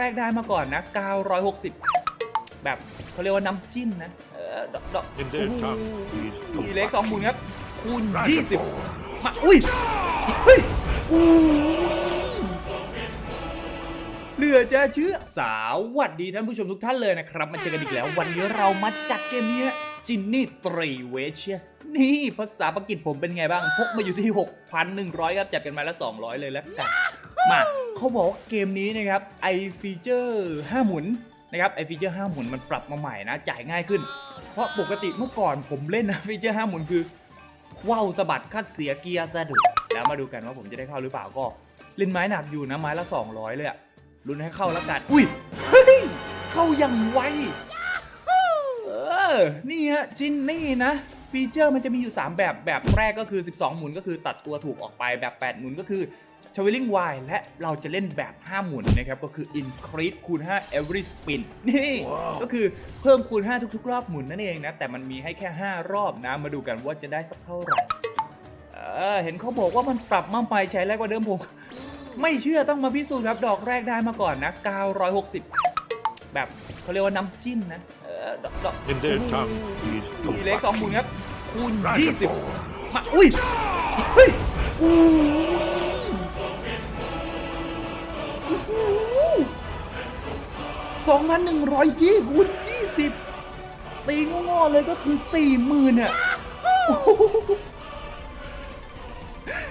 แรกได้มาก่อนนะ 960 แบบเขาเรียกว่าน้ำจิ้มนะ เออดอกดอก In their tongue, he's มี too เล็ก fat. สองหมุนครับ คูณ 20 มา อุ้ยเฮ้ยอู้เหลือจะเชื่อสวัสดีท่านผู้ชมทุกท่านเลยนะครับ มาเจอกันอีกแล้ว วันนี้เรามาจัดเกมนี้จินนี่ตรีเวเชียสนี่ภาษาปากีสผมเป็นไงบ้าง พกมาอยู่ที่ 6,100 ครับ จัดกันมาแล้ว 200 เลยแล้วกัน มาเขาบอกว่าเกมนี้นะครับไอฟีเจอร์5หมุนนะครับไอฟีเจอร์5หมุนมันปรับมาใหม่นะจ่ายง่ายขึ้น เพราะปกติเมื่อก่อนผมเล่นนะฟีเจอร์5หมุนคือว่าวสะบัดคัดเสียเกียร์สะดุดแล้วมาดูกันว่าผมจะได้เข้าหรือเปล่าก็เล่นไม้หนักอยู่นะไม้ละ 200 เลยอะลุ้นให้เข้าแล้วกันอุ้ยเฮ้ยเข้าอย่างไวเออนี่ฮะจินนี่นะ ฟีเจอร์มันจะมีอยู่ 3 แบบแบบแรกก็คือ 12 หมุนก็คือตัดตัวถูกออกไปแบบ 8 หมุนก็คือ t r a v e l i n g wide และเราจะเล่นแบบ 5 หมุนนะครับ ก็คือ increase คูณ 5 every spin นี่ก็คือเพิ่มคูณ 5 ทุกๆ รอบหมุนนั่นเองนะ แต่มันมีให้แค่ 5 รอบนะ มาดูกันว่าจะได้สักเท่าไหร่เออเห็นเขาบอกว่ามันปรับมาใหม่ใช้แรกกว่าเดิมผม ไม่เชื่อต้องมาพิสูจน์ครับ ดอกแรกได้มาก่อนนะ 960 แบบเขาเรียกว่าน้ำจิ้มนะเออ ดอกดอก In their tongue, he's มี too เล็ก fat. สองหมุนครับคูณ Dragon 20 Ball. มาอุ้ยเฮ้ยอู้สองพันหนึ่งร้อยยี่คูณยี่สิบตีงอๆเลยก็คือสี่หมื่นอะโอ้โห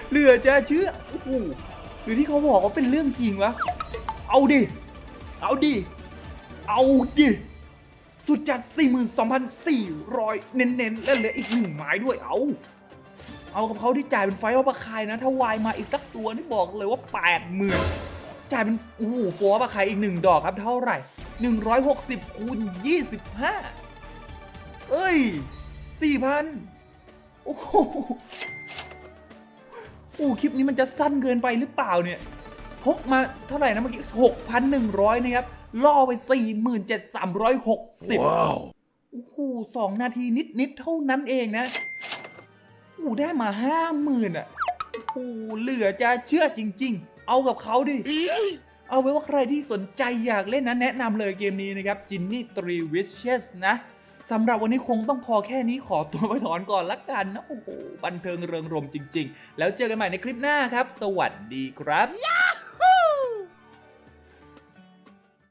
เหลือจะเชื่อโอ้โหหรือที่เขาบอกว่าเป็นเรื่องจริงวะ เอาดิ เอาดิ เอาดิ สุดจัด 42,400 เน้นๆ แล้วเหลืออีกหนึ่งไม้ด้วยเอาเอากับเขาที่จ่ายเป็นไฟว่าปลาคายนะ ถ้าวายมาอีกสักตัวนี่บอกเลยว่า 80,000 จ่ายเป็นโอ้โหฟร์ปลาคายอีกหนึ่งดอกครับเท่าไหร่ 160คูณ25 เอ้ย 4,000 โอ้โหโอ้คลิปนี้มันจะสั้นเกินไปหรือเปล่าเนี่ย พกมาเท่าไหร่นะเมื่อกี้6,100นะครับ ล่อไป47,360 Wow. โอ้โหสองนาทีนิดๆเท่านั้นเองนะโอ้โหได้มาห้าหมื่นอะโอ้โหเหลือจะเชื่อจริง ๆ เอากับเขาดิ เอาไว้ว่าใครที่สนใจอยากเล่นนะแนะนำเลยเกมนี้นะครับจินนี่ตรีวิชเชสนะสำหรับวันนี้คงต้องพอแค่นี้ขอตัวไปถอนก่อนละกันนะ โอ้โห บันเทิงเริงรมย์จริง ๆ แล้วเจอกันใหม่ในคลิปหน้าครับ สวัสดีครับ